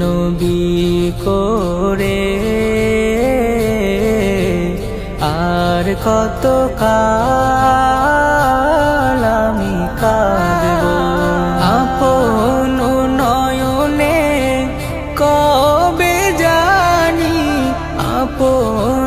নবী করে। আর কত কাল আমি কাঁদব। আপন নয়নে কবে জানি আপন